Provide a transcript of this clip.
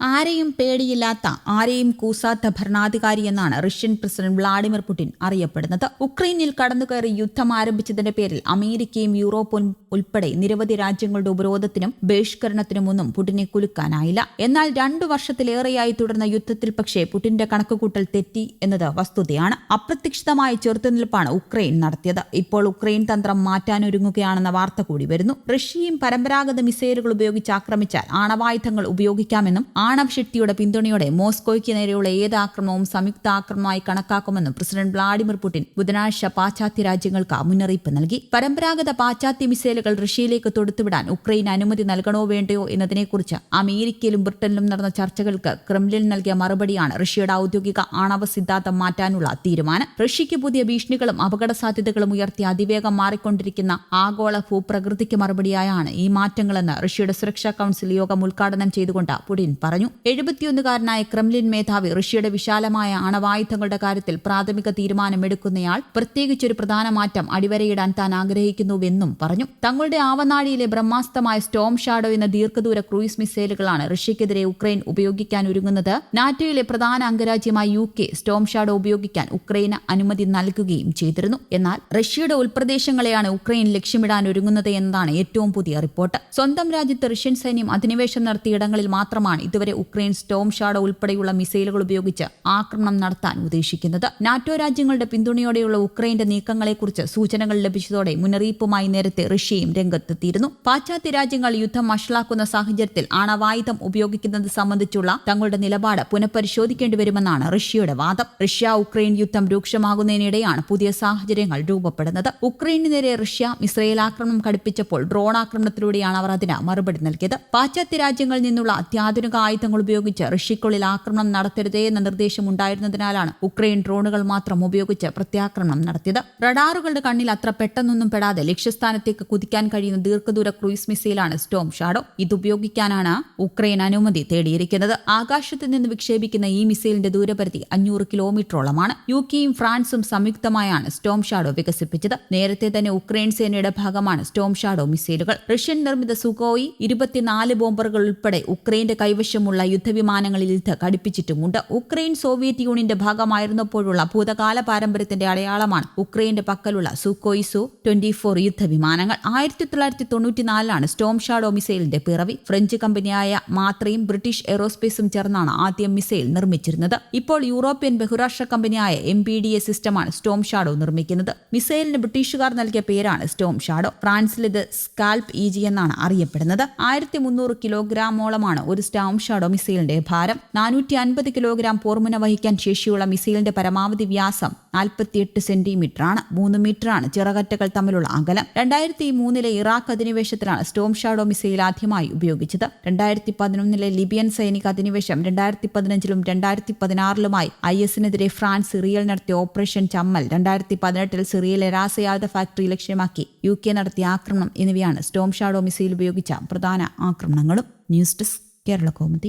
ആരെയും പേടിയില്ലാത്ത ആരെയും കൂസാത്ത ഭരണാധികാരി എന്നാണ് റഷ്യൻ പ്രസിഡന്റ് വ്ളാഡിമിർ പുടിൻ അറിയപ്പെടുന്നത്. ഉക്രൈനിൽ കടന്നുകയറി യുദ്ധം ആരംഭിച്ചതിന്റെ പേരിൽ അമേരിക്കയും യൂറോപ്പും ഉൾപ്പെടെ നിരവധി രാജ്യങ്ങളുടെ ഉപരോധത്തിനും ബഹിഷ്കരണത്തിനുമൊന്നും പുടിനെ കുലുക്കാനായില്ല. എന്നാൽ രണ്ടു വർഷത്തിലേറെയായി തുടർന്ന യുദ്ധത്തിൽ പക്ഷേ പുടിന്റെ കണക്കുകൂട്ടൽ തെറ്റി എന്നത് വസ്തുതയാണ്. അപ്രതീക്ഷിതമായ ചെറുത്തുനിൽപ്പാണ് ഉക്രൈൻ നടത്തിയത്. ഇപ്പോൾ ഉക്രൈൻ തന്ത്രം മാറ്റാനൊരുങ്ങുകയാണെന്ന വാർത്ത കൂടി വരുന്നു. റഷ്യയും പരമ്പരാഗത മിസൈലുകൾ ഉപയോഗിച്ച് ആക്രമിച്ചാൽ ആണവായുധങ്ങൾ ഉപയോഗിക്കാമെന്നും ആണവശക്തിയുടെ പിന്തുണയോടെ മോസ്കോയ്ക്ക് നേരെയുള്ള ഏത് ആക്രമണവും സംയുക്ത ആക്രമണമായി കണക്കാക്കുമെന്നും പ്രസിഡന്റ് വ്ളാഡിമിർ പുടിൻ ബുധനാഴ്ച പാശ്ചാത്യ രാജ്യങ്ങൾക്ക് മുന്നറിയിപ്പ് നൽകി. പരമ്പരാഗത പാശ്ചാത്യ മിസൈലുകൾ റഷ്യയിലേക്ക് തൊടുത്തുവിടാൻ ഉക്രൈൻ അനുമതി നൽകണോ വേണ്ടയോ എന്നതിനെക്കുറിച്ച് അമേരിക്കയിലും ബ്രിട്ടനിലും നടന്ന ചർച്ചകൾക്ക് ക്രെംലിൻ നൽകിയ മറുപടിയാണ് റഷ്യയുടെ ഔദ്യോഗിക ആണവ സിദ്ധാന്തം മാറ്റാനുള്ള തീരുമാനം. റഷ്യയ്ക്ക് പുതിയ ഭീഷണികളും അപകട സാധ്യതകളും ഉയർത്തി അതിവേഗം മാറിക്കൊണ്ടിരിക്കുന്ന ആഗോള ഭൂപ്രകൃതിക്ക് മറുപടിയായാണ് ഈ മാറ്റങ്ങളെന്ന് റഷ്യയുടെ സുരക്ഷാ കൌൺസിൽ യോഗം ഉദ്ഘാടനം ചെയ്തുകൊണ്ട് പുടിൻ പറഞ്ഞു. എഴുപത്തിയൊന്നുകാരനായ ക്രെംലിൻ മേധാവി റഷ്യയുടെ വിശാലമായ അണവായുധങ്ങളുടെ കാര്യത്തിൽ പ്രാഥമിക തീരുമാനമെടുക്കുന്നയാൾ പ്രത്യേകിച്ചൊരു പ്രധാന മാറ്റം അടിവരയിടാൻ താൻ ആഗ്രഹിക്കുന്നുവെന്നും പറഞ്ഞു. തങ്ങളുടെ ആവനാഴിയിലെ ബ്രഹ്മാസ്തമായ സ്റ്റോം ഷാഡോ എന്ന ദീർഘദൂര ക്രൂയിസ് മിസൈലുകളാണ് റഷ്യക്കെതിരെ ഉക്രൈൻ ഉപയോഗിക്കാൻ ഒരുങ്ങുന്നത്. നാറ്റോയിലെ പ്രധാന അംഗരാജ്യമായ യു കെ സ്റ്റോം ഷാഡോ ഉപയോഗിക്കാൻ ഉക്രൈന് അനുമതി നൽകുകയും ചെയ്തിരുന്നു. എന്നാൽ റഷ്യയുടെ ഉൾപ്രദേശങ്ങളെയാണ് ഉക്രൈൻ ലക്ഷ്യമിടാൻ ഒരുങ്ങുന്നത് എന്നതാണ് ഏറ്റവും പുതിയ റിപ്പോർട്ട്. സ്വന്തം രാജ്യത്ത് റഷ്യൻ സൈന്യം അധിനിവേശം നടത്തിയ ഇടങ്ങളിൽ മാത്രമാണ് ഇതുവരെ ഉക്രൈൻ സ്റ്റോം ഷാഡോ ഉൾപ്പെടെയുള്ള മിസൈലുകൾ ഉപയോഗിച്ച് ആക്രമണം നടത്താൻ ഉദ്ദേശിക്കുന്നത്. നാറ്റോ രാജ്യങ്ങളുടെ പിന്തുണയോടെയുള്ള ഉക്രൈന്റെ നീക്കങ്ങളെക്കുറിച്ച് സൂചനകൾ ലഭിച്ചതോടെ മുന്നറിയിപ്പുമായി നേരത്തെ റഷ്യയും രംഗത്തെത്തിയിരുന്നു. പാശ്ചാത്യ രാജ്യങ്ങൾ യുദ്ധം വഷളാക്കുന്ന സാഹചര്യത്തിൽ ആണവായുധം ഉപയോഗിക്കുന്നത് സംബന്ധിച്ചുള്ള തങ്ങളുടെ നിലപാട് പുനഃപരിശോധിക്കേണ്ടി വരുമെന്നാണ് റഷ്യയുടെ വാദം. റഷ്യ ഉക്രൈൻ യുദ്ധം രൂക്ഷമാകുന്നതിനിടെയാണ് പുതിയ സാഹചര്യങ്ങൾ രൂപപ്പെടുന്നത്. ഉക്രൈനു നേരെ റഷ്യ ഇസ്രയേൽ ആക്രമണം ഘടിപ്പിച്ചപ്പോൾ ഡ്രോൺ ആക്രമണത്തിലൂടെയാണ് അവർ അതിന് മറുപടി നൽകിയത്. പാശ്ചാത്യ രാജ്യങ്ങളിൽ നിന്നുള്ള അത്യാധുനിക ആയുധങ്ങൾ ഉപയോഗിച്ച് റഷ്യക്കുള്ളിൽ ആക്രമണം നടത്തരുതേ എന്ന നിർദ്ദേശം ഉണ്ടായിരുന്നതിനാലാണ് ഉക്രൈൻ ഡ്രോണുകൾ മാത്രം ഉപയോഗിച്ച് പ്രത്യാക്രമണം നടത്തിയത്. റഡാറുകളുടെ കണ്ണിൽ അത്ര പെട്ടെന്നൊന്നും പെടാതെ ലക്ഷ്യസ്ഥാനത്തേക്ക് കുതിക്കാൻ കഴിയുന്ന ദീർഘദൂര ക്രൂയിസ് മിസൈലാണ് സ്റ്റോം ഷാഡോ. ഇതുപയോഗിക്കാനാണ് ഉക്രൈൻ അനുമതി തേടിയിരിക്കുന്നത്. ആകാശത്ത് നിന്ന് വിക്ഷേപിക്കുന്ന ഈ മിസൈലിന്റെ ദൂരപരിധി അഞ്ഞൂറ് കിലോമീറ്ററോളമാണ്. യു കെയും ഫ്രാൻസും സംയുക്തമായാണ് സ്റ്റോം ഷാഡോ വികസിപ്പിച്ചത്. നേരത്തെ തന്നെ ഉക്രൈൻ സേനയുടെ ഭാഗമാണ് സ്റ്റോം ഷാഡോ മിസൈലുകൾ. റഷ്യൻ നിർമ്മിത സുഗോയി ഇരുപത്തിനാല് ബോംബറുകൾ ഉൾപ്പെടെ ഉക്രൈന്റെ കൈവശമുള്ള യുദ്ധവിമാനങ്ങളിൽ ഇത് ഘടിപ്പിച്ചിട്ടുമുണ്ട്. ഉക്രൈൻ സോവിയറ്റ് യൂണിയന്റെ ഭാഗമായിരുന്നപ്പോഴുള്ള ഭൂതകാല പാരമ്പര്യത്തിന്റെ അടയാളമാണ് ഉക്രൈന്റെ പക്കലുള്ള സുക്കോയ് സു ട്വന്റി ഫോർ യുദ്ധവിമാനങ്ങൾ. ആയിരത്തി തൊള്ളായിരത്തി തൊണ്ണൂറ്റിനാലിലാണ് സ്റ്റോം ഷാഡോ മിസൈലിന്റെ പിറവി. ഫ്രഞ്ച് കമ്പനിയായ മാത്രയും ബ്രിട്ടീഷ് എയറോസ്പേസും ചേർന്നാണ് ആദ്യം മിസൈൽ നിർമ്മിച്ചിരുന്നത്. ഇപ്പോൾ യൂറോപ്യൻ ബഹുരാഷ്ട്ര കമ്പനിയായ എം ബി ഡി എ സിസ്റ്റമാണ് സ്റ്റോം ഷാഡോ നിർമ്മിക്കുന്നത്. മിസൈലിന് ബ്രിട്ടീഷുകാർ നൽകിയ പേരാണ് സ്റ്റോം ഷാഡോ ഫ്രാൻസിലിത് സ്കാൽപ് ഇ ജി എന്നാണ് അറിയപ്പെടുന്നത്. ആയിരത്തി മുന്നൂറ് കിലോഗ്രാമോളമാണ് ഒരു സ്റ്റോം ഷാഡോ മിസൈലിന്റെ ഭാരം നാനൂറ്റി അൻപത് കിലോഗ്രാം പോർമുന വഹിക്കാൻ ശേഷിയുള്ള മിസൈലിന്റെ പരമാവധി വ്യാസം നാൽപ്പത്തിയെട്ട് സെന്റിമീറ്റർ ആണ് മൂന്ന് ആണ് ചിറകറ്റകൾ തമ്മിലുള്ള അകലം. രണ്ടായിരത്തി മൂന്നിലെ ഇറാഖ് അധിനിവേശത്തിലാണ് സ്റ്റോം ഷാഡോ മിസൈൽ ആദ്യമായി ഉപയോഗിച്ചത്. രണ്ടായിരത്തി പതിനൊന്നിലെ ലിബിയൻ സൈനിക അധിനിവേശം രണ്ടായിരത്തി പതിനഞ്ചിലും രണ്ടായിരത്തി പതിനാറിലുമായി ഐ എസിനെതിരെ ഫ്രാൻസ് സിറിയയിൽ നടത്തിയ ഓപ്പറേഷൻ ചമ്മൽ രണ്ടായിരത്തി പതിനെട്ടിൽ സിറിയയിലെ രാസയായുധ ഫാക്ടറി ലക്ഷ്യമാക്കി യു കെ നടത്തിയ ആക്രമണം എന്നിവയാണ് സ്റ്റോം ഷാഡോ മിസൈൽ ഉപയോഗിച്ച പ്രധാന ആക്രമണങ്ങളും. News desk Kerala കോമതി